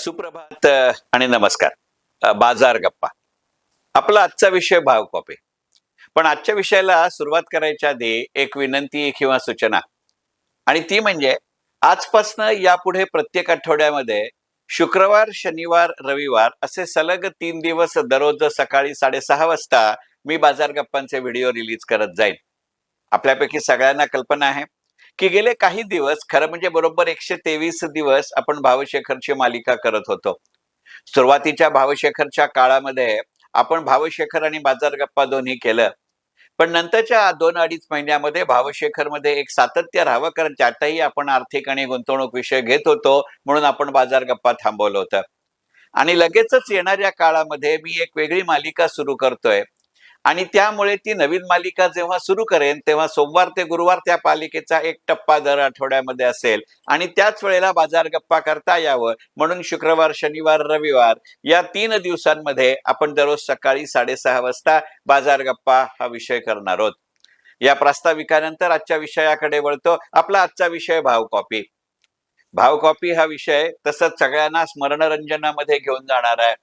सुप्रभात आणि नमस्कार. बाजार गप्पा. आपला आजचा विषय भाव कॉपी पण आजच्या विषयाला सुरुवात करायच्या आधी एक विनंती किंवा सूचना. आणि ती म्हणजे आजपासनं यापुढे प्रत्येक आठवड्यामध्ये शुक्रवार शनिवार रविवार असे सलग तीन दिवस दररोज सकाळी साडेसहा वाजता मी बाजार गप्पांचे व्हिडिओ रिलीज करत जाईन. आपल्यापैकी सगळ्यांना कल्पना आहे. की गेले काही दिवस खरं म्हणजे बरोबर एकशे तेवीस दिवस आपण भावशेखरची मालिका करत होतो. सुरुवातीच्या भावशेखरच्या काळामध्ये आपण भावशेखर आणि बाजार गप्पा दोन्ही केलं. पण नंतरच्या दोन अडीच महिन्यामध्ये भावशेखरमध्ये एक सातत्य राहावं कारण त्यातही आपण आर्थिक आणि गुंतवणूक विषय घेत होतो म्हणून आपण बाजार गप्पा थांबवलं होतं. आणि लगेचच येणाऱ्या काळामध्ये मी एक वेगळी मालिका सुरू करतोय. आणि त्यामुळे ती नवीन मालिका जेव्हा सुरू करेन तेव्हा सोमवार ते गुरुवार त्या पालिकेचा एक टप्पा दर आठवड्यामध्ये असेल. आणि त्याच वेळेला बाजार गप्पा करता यावं. म्हणून शुक्रवार शनिवार रविवार या तीन दिवसांमध्ये आपण दररोज सकाळी साडेसहा वाजता बाजार गप्पा हा विषय करणार आहोत. या प्रास्ताविकानंतर आजच्या विषयाकडे वळतो. आपला आजचा विषय भाव कॉपी. भाव कॉपी हा विषय तसंच सगळ्यांना स्मरणरंजनामध्ये घेऊन जाणार आहे.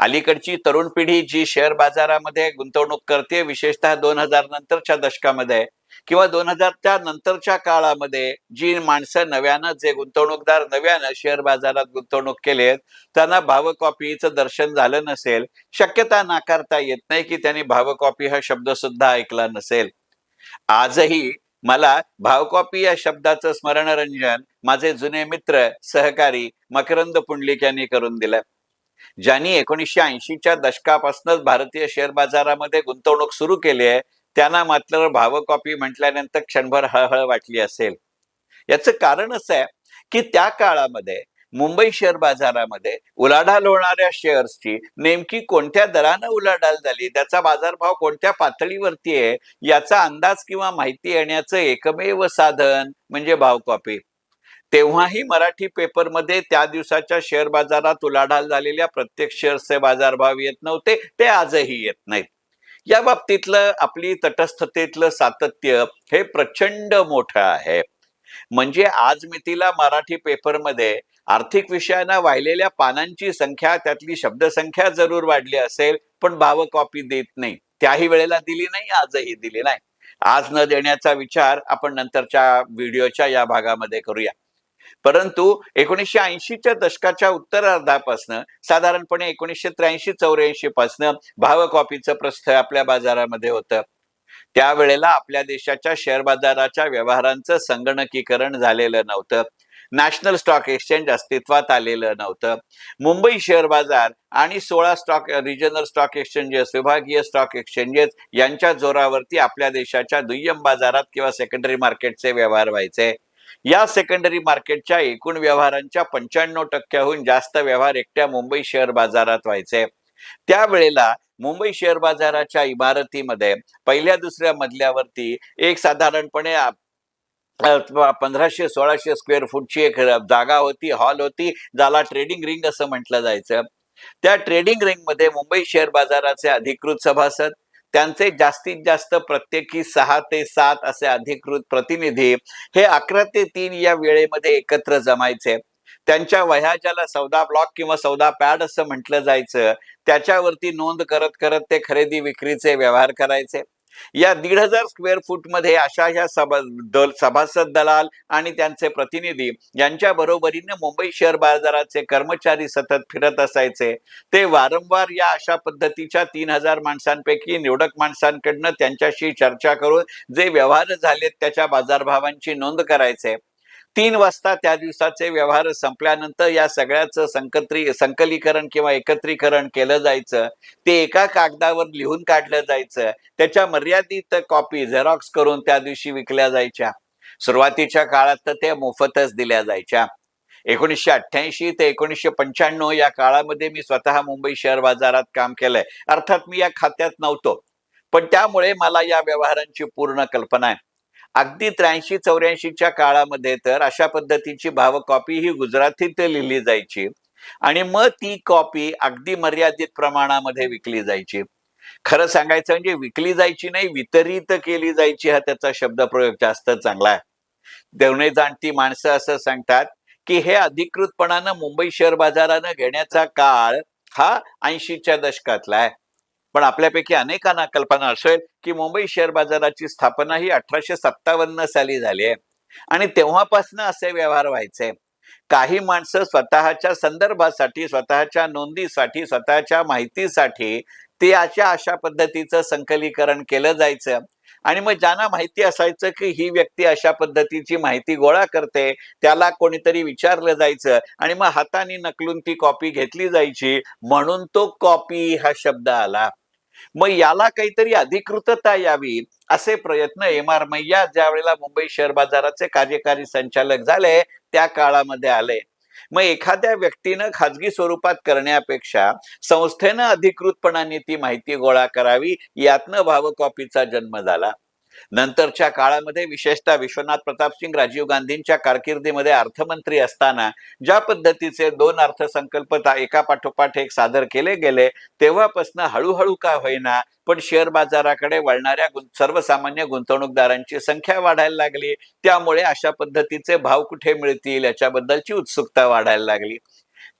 अलीकडची तरुण पिढी जी शेअर बाजारामध्ये गुंतवणूक करते विशेषतः दोन हजार नंतरच्या दशकामध्ये किंवा दोन हजारच्या नंतरच्या काळामध्ये जी माणसं नव्यानं जे गुंतवणूकदार नव्यानं शेअर बाजारात गुंतवणूक केलेत त्यांना भाव कॉपीचं दर्शन झालं नसेल शक्यता नाकारता येत नाही की त्यांनी भाव कॉपी हा शब्द सुद्धा ऐकला नसेल. आजही मला भावकॉपी या शब्दाचं स्मरणरंजन माझे जुने मित्र सहकारी मकरंद पुंडलिक यांनी करून दिलं ज्यांनी एकोणीसशे ऐंशीच्या दशकापासूनच भारतीय शेअर बाजारामध्ये गुंतवणूक सुरू केली आहे त्यांना मात्र भाव कॉपी म्हटल्यानंतर क्षणभर हळहळ वाटली असेल. याचं कारण असं आहे की त्या काळामध्ये मुंबई शेअर बाजारामध्ये उलाढाल होणाऱ्या शेअर्सची नेमकी कोणत्या दरानं उलाढाल झाली त्याचा बाजारभाव कोणत्या पातळीवरती आहे याचा अंदाज किंवा माहिती येण्याचं एकमेव साधन म्हणजे भाव कॉपी तेव्हाही मराठी पेपरमध्ये त्या दिवसाच्या शेअर बाजारात उलाढाल झालेल्या प्रत्येक शेअर्सचे बाजारभाव येत नव्हते ते आजही येत नाहीत. या बाबतीतलं आपली तटस्थतेतलं सातत्य हे प्रचंड मोठं आहे. म्हणजे आज मितीला मराठी पेपरमध्ये आर्थिक विषयांना वाहिलेल्या पानांची संख्या त्यातली शब्दसंख्या जरूर वाढली असेल पण भाव कॉपी देत नाही. त्याही वेळेला दिली नाही आजही दिली नाही. आज न देण्याचा विचार आपण नंतरच्या व्हिडिओच्या या भागामध्ये करूया. परंतु एकोणीसशे ऐंशीच्या दशकाच्या उत्तरार्धापासनं साधारणपणे एकोणीसशे त्र्याऐंशी चौऱ्याऐंशी पासनं भाव कॉपीचं प्रस्थ आपल्या बाजारामध्ये होतं. त्यावेळेला आपल्या देशाच्या शेअर बाजाराच्या व्यवहारांचं संगणकीकरण झालेलं नव्हतं. नॅशनल स्टॉक एक्सचेंज अस्तित्वात आलेलं नव्हतं. मुंबई शेअर बाजार आणि सोळा स्टॉक रिजनल स्टॉक एक्सचेंजेस विभागीय स्टॉक एक्सचेंजेस यांच्या जोरावरती आपल्या देशाच्या दुय्यम बाजारात किंवा सेकंडरी मार्केटचे व्यवहार व्हायचे. या सेकंडरी मार्केटच्या एकूण व्यवहारांच्या पंच्याण्णव टक्क्याहून जास्त व्यवहार एकट्या मुंबई शेअर बाजारात व्हायचे. त्यावेळेला मुंबई शेअर बाजाराच्या इमारतीमध्ये पहिल्या दुसऱ्या मजल्यावरती एक साधारणपणे पंधराशे सोळाशे स्क्वेअर फूटची एक जागा होती हॉल होती ज्याला ट्रेडिंग रिंग असं म्हटलं जायचं. त्या ट्रेडिंग रिंगमध्ये मुंबई शेअर बाजाराचे अधिकृत सभासद त्यांचे जास्तीत जास्त प्रत्येकी सहा ते सात असे अधिकृत प्रतिनिधी हे अकरा ते तीन या वेळेमध्ये एकत्र जमायचे. त्यांच्या वह्या ज्याला सौदा ब्लॉक किंवा सौदा पॅड असं म्हटलं जायचं. त्याच्यावरती नोंद करत करत ते खरेदी विक्रीचे व्यवहार करायचे. या दीड हजार स्क्वेअर फूटमध्ये अशा ह्या सभा दल सभासद दलाल आणि त्यांचे प्रतिनिधी यांच्या बरोबरीने मुंबई शेअर बाजाराचे कर्मचारी सतत फिरत असायचे. ते वारंवार या अशा पद्धतीच्या तीन हजार माणसांपैकी निवडक माणसांकडनं त्यांच्याशी चर्चा करून जे व्यवहार झालेत त्याच्या बाजारभावांची नोंद करायचे. तीन वाजता त्या दिवसाचे व्यवहार संपल्यानंतर या सगळ्याचं संकत्री संकलीकरण किंवा एकत्रीकरण केलं जायचं. ते एका कागदावर लिहून काढलं जायचं. त्याच्या मर्यादित कॉपी झेरॉक्स करून त्या दिवशी विकल्या जायच्या. सुरुवातीच्या काळात तर त्या मोफतच दिल्या जायच्या. एकोणीसशे अठ्ठ्याऐंशी ते एकोणीसशे पंच्याण्णव या काळामध्ये मी स्वतः मुंबई शेअर बाजारात काम केलंय. अर्थात मी या खात्यात नव्हतो. पण त्यामुळे मला या व्यवहारांची पूर्ण कल्पना आहे. अगदी त्र्याऐंशी चौऱ्याऐंशीच्या काळामध्ये तर अशा पद्धतीची भाव कॉपी ही गुजरातीत लिहिली जायची. आणि मग ती कॉपी अगदी मर्यादित प्रमाणामध्ये विकली जायची. खरं सांगायचं म्हणजे विकली जायची नाही वितरित केली जायची हा त्याचा शब्दप्रयोग जास्त चांगला आहे. देवणे जाणती माणसं असं सांगतात की हे अधिकृतपणानं मुंबई शेअर बाजारानं घेण्याचा काळ हा ऐंशीच्या दशकातला आहे. पण आपल्यापैकी अनेकांना कल्पना असेल की मुंबई शेअर बाजाराची स्थापना ही अठराशे सत्तावन्न साली झाली आहे. आणि तेव्हापासून असे व्यवहार व्हायचे. काही माणसं स्वतःच्या संदर्भासाठी स्वतःच्या नोंदीसाठी स्वतःच्या माहितीसाठी ते अशा अशा पद्धतीचं संकलीकरण केलं जायचं. आणि मग ज्यांना माहिती असायचं की ही व्यक्ती अशा पद्धतीची माहिती गोळा करते त्याला कोणीतरी विचारलं जायचं आणि मग हाताने नकलून ती कॉपी घेतली जायची म्हणून तो कॉपी हा शब्द आला. मग याला काहीतरी अधिकृतता यावी असे प्रयत्न एम आर मैया ज्या वेळेला मुंबई शेअर बाजाराचे कार्यकारी संचालक झाले त्या काळामध्ये आले. मग एखाद्या व्यक्तीनं खाजगी स्वरूपात करण्यापेक्षा संस्थेनं अधिकृतपणाने ती माहिती गोळा करावी यातनं भावकॉपीचा जन्म झाला. नंतरच्या काळामध्ये विशेषतः विश्वनाथ प्रताप सिंग राजीव गांधींच्या कारकिर्दीमध्ये अर्थमंत्री असताना ज्या पद्धतीचे दोन अर्थसंकल्प एका पाठोपाठ एक सादर केले गेले तेव्हापासून हळूहळू का होईना पण शेअर बाजाराकडे वळणाऱ्या गुं- सर्वसामान्य गुंतवणूकदारांची संख्या वाढायला लागली. त्यामुळे अशा पद्धतीचे भाव कुठे मिळतील याच्याबद्दलची उत्सुकता वाढायला लागली.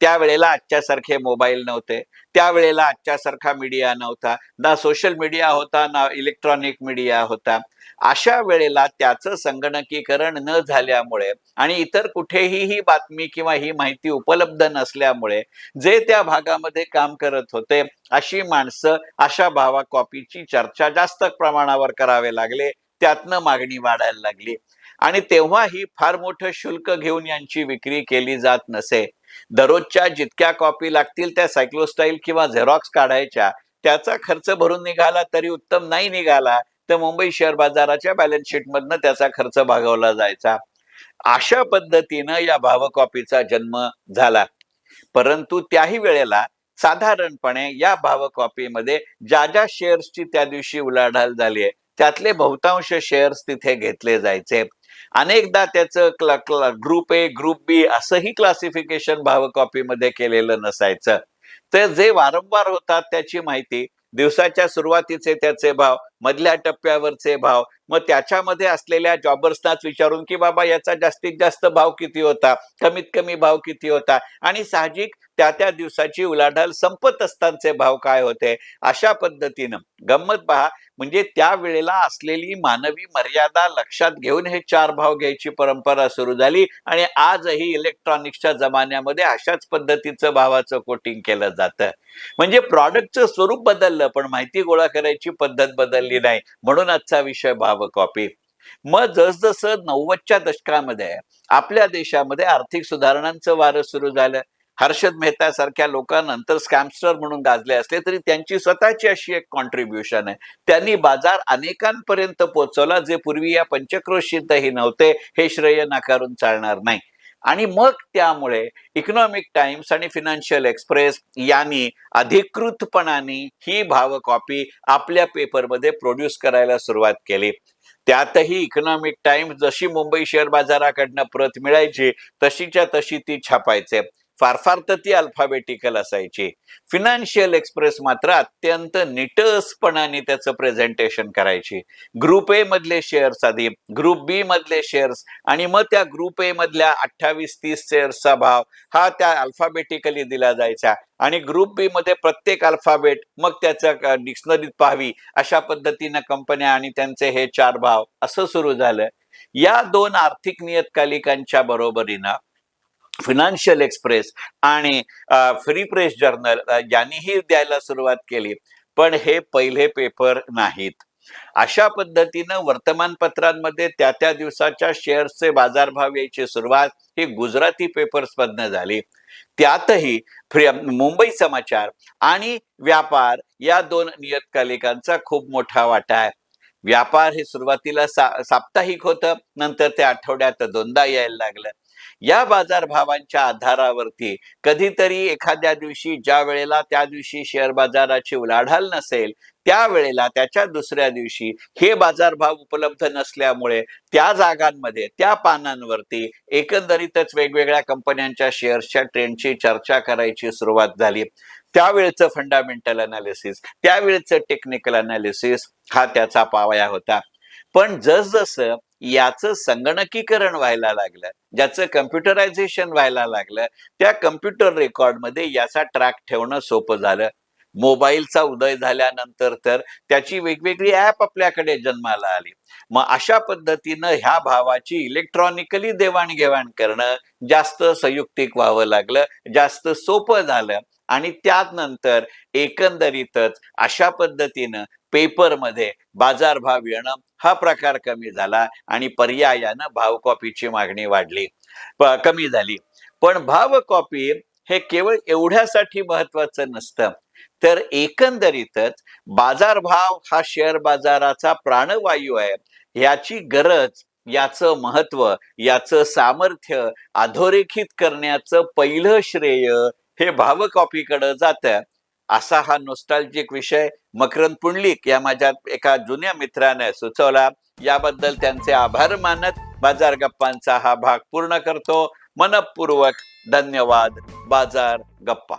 त्यावेळेला आजच्यासारखे मोबाईल नव्हते. त्यावेळेला आजच्यासारखा मीडिया नव्हता. ना सोशल मीडिया होता ना इलेक्ट्रॉनिक मीडिया होता. अशा वेळेला त्याचं संगणकीकरण न झाल्यामुळे आणि इतर कुठेही ही बातमी किंवा ही माहिती उपलब्ध नसल्यामुळे जे त्या भागामध्ये काम करत होते अशी माणसं अशा भावा कॉपीची चर्चा जास्त प्रमाणावर करावे लागले. त्यातनं मागणी वाढायला लागली. आणि तेव्हाही फार मोठं शुल्क घेऊन यांची विक्री केली जात नसे. दररोजच्या जितक्या कॉपी लागतील त्या सायक्लोस्टाईल किंवा झेरॉक्स काढायच्या त्याचा खर्च भरून निघाला तरी उत्तम नाही निघाला तर मुंबई शेअर बाजाराच्या बॅलन्स शीटमधनं त्याचा खर्च भागवला जायचा. अशा पद्धतीनं या भावकॉपीचा जन्म झाला. परंतु त्याही वेळेला साधारणपणे या भावकॉपीमध्ये ज्या ज्या शेअर्सची त्या दिवशी उलाढाल झाली आहे त्यातले बहुतांश शेअर्स तिथे घेतले जायचे. अनेकदा त्याचं क्ल- क्ल- ग्रुप ए ग्रुप बी असंही क्लासिफिकेशन भावकॉपीमध्ये केलेलं नसायचं. तर जे वारंवार होतात त्याची माहिती दिवसाच्या सुरुवातीचे त्याचे भाव मधल्या टप्प्यावरचे भाव. मग त्याच्यामध्ये असलेल्या जॉबर्सनाच विचारून की बाबा याचा जास्तीत जास्त भाव किती होता? कमीत कमी भाव किती होता? आणि साहजिक त्या त्या दिवसाची उलाढाल संपत असतानाचे भाव काय होते? अशा पद्धतीनं गंमत पहा. म्हणजे त्या वेळेला असलेली मानवी मर्यादा लक्षात घेऊन हे चार भाव घ्यायची परंपरा सुरू झाली आणि आजही इलेक्ट्रॉनिक्सच्या जमान्यामध्ये अशाच पद्धतीचं भावाचं कोटिंग केलं जातं. म्हणजे प्रॉडक्टचं स्वरूप बदललं पण माहिती गोळा करायची पद्धत बदल बदलली नाही. म्हणून आजचा विषय भाव कॉपी मग जसजसं नव्वदच्या दशकामध्ये आपल्या देशामध्ये आर्थिक सुधारणांचं वारं सुरू झालं. हर्षद मेहता सारख्या लोकांनंतर स्कॅमस्टर म्हणून गाजले असले तरी त्यांची स्वतःची अशी एक कॉन्ट्रीब्युशन आहे. त्यांनी बाजार अनेकांपर्यंत पोहोचवला जे पूर्वी या पंचक्रोशीतही नव्हते हे श्रेय नाकारून चालणार नाही. आणि मग त्यामुळे इकॉनॉमिक टाइम्स आणि फिनान्शियल एक्सप्रेस यांनी अधिकृतपणाने ही भाव कॉपी आपल्या पेपरमध्ये प्रोड्यूस करायला सुरुवात केली. त्यातही इकॉनॉमिक टाइम्स जशी मुंबई शेअर बाजाराकडनं प्रत मिळायची तशीच्या तशी ती छापायचे. फार फार तर ती अल्फाबेटिकल असायची. फिनान्शियल एक्सप्रेस मात्र अत्यंत निटसपणाने त्याचं प्रेझेंटेशन करायची. ग्रुप ए मधले शेअर्स आधी ग्रुप बी मधले शेअर्स आणि मग त्या ग्रुप ए मधल्या अठ्ठावीस तीस शेअर्सचा भाव हा त्या अल्फाबेटिकली दिला जायचा. आणि ग्रुप बी मध्ये प्रत्येक अल्फाबेट मग त्याच्या डिक्शनरीत पाहावी अशा पद्धतीनं कंपन्या आणि त्यांचे हे चार भाव असं सुरू झालं. या दोन आर्थिक नियतकालिकांच्या बरोबरीनं फिनान्शियल एक्सप्रेस आणि फ्री प्रेस जर्नल यांनीही द्यायला सुरुवात केली. पण हे पहिले पेपर नाहीत. अशा पद्धतीनं वर्तमानपत्रांमध्ये त्या त्या दिवसाच्या शेअर्सचे बाजारभाव यायची सुरुवात ही गुजराती पेपर्स मधनं झाली. त्यातही फ्री मुंबई समाचार आणि व्यापार या दोन नियतकालिकांचा खूप मोठा वाटा आहे. व्यापार हे सुरुवातीला सा साप्ताहिक होतं नंतर ते आठवड्यात दोनदा यायला लागलं. या बाजारभावांच्या आधारावरती कधीतरी एखाद्या दिवशी ज्या वेळेला त्या दिवशी शेअर बाजाराची उलाढाल नसेल त्यावेळेला त्याच्या दुसऱ्या दिवशी हे बाजारभाव उपलब्ध नसल्यामुळे त्या जागांमध्ये त्या पानांवरती एकंदरीतच वेगवेगळ्या कंपन्यांच्या शेअर्सच्या ट्रेंडची चर्चा करायची सुरुवात झाली. त्यावेळेचं फंडामेंटल अनालिसिस त्यावेळेचं टेक्निकल अनालिसिस हा त्याचा पावया होता. पण जसजसं याचं संगणकीकरण व्हायला लागलं ज्याचं कम्प्युटरायझेशन व्हायला लागलं त्या कम्प्युटर रेकॉर्डमध्ये याचा ट्रॅक ठेवणं सोपं झालं. मोबाईलचा उदय झाल्यानंतर तर त्याची वेगवेगळी ऍप आपल्याकडे जन्माला आली. मग अशा पद्धतीनं ह्या भावाची इलेक्ट्रॉनिकली देवाणघेवाण करणं जास्त संयुक्तिक व्हावं लागलं जास्त सोपं झालं. आणि त्यानंतर एकंदरीतच अशा पद्धतीनं पेपरमध्ये बाजारभाव येणं हा प्रकार कमी झाला आणि पर्यायानं भाव कॉपीची मागणी वाढली कमी झाली. पण भाव कॉपी हे केवळ एवढ्यासाठी महत्वाचं नसतं. तर एकंदरीतच बाजारभाव हा शेअर बाजाराचा प्राणवायू आहे. याची गरज याचं महत्त्व याचं सामर्थ्य अधोरेखित करण्याचं पहिलं श्रेय हे भाव कॉपीकडे जातं. असा हा नोस्टॅल्जिक विषय मकरंद पुंडलिक या माझ्या एका जुन्या मित्राने सुचवला. याबद्दल त्यांचे आभार मानत बाजार गप्पांचा हा भाग पूर्ण करतो. मनपूर्वक धन्यवाद बाजार गप्पा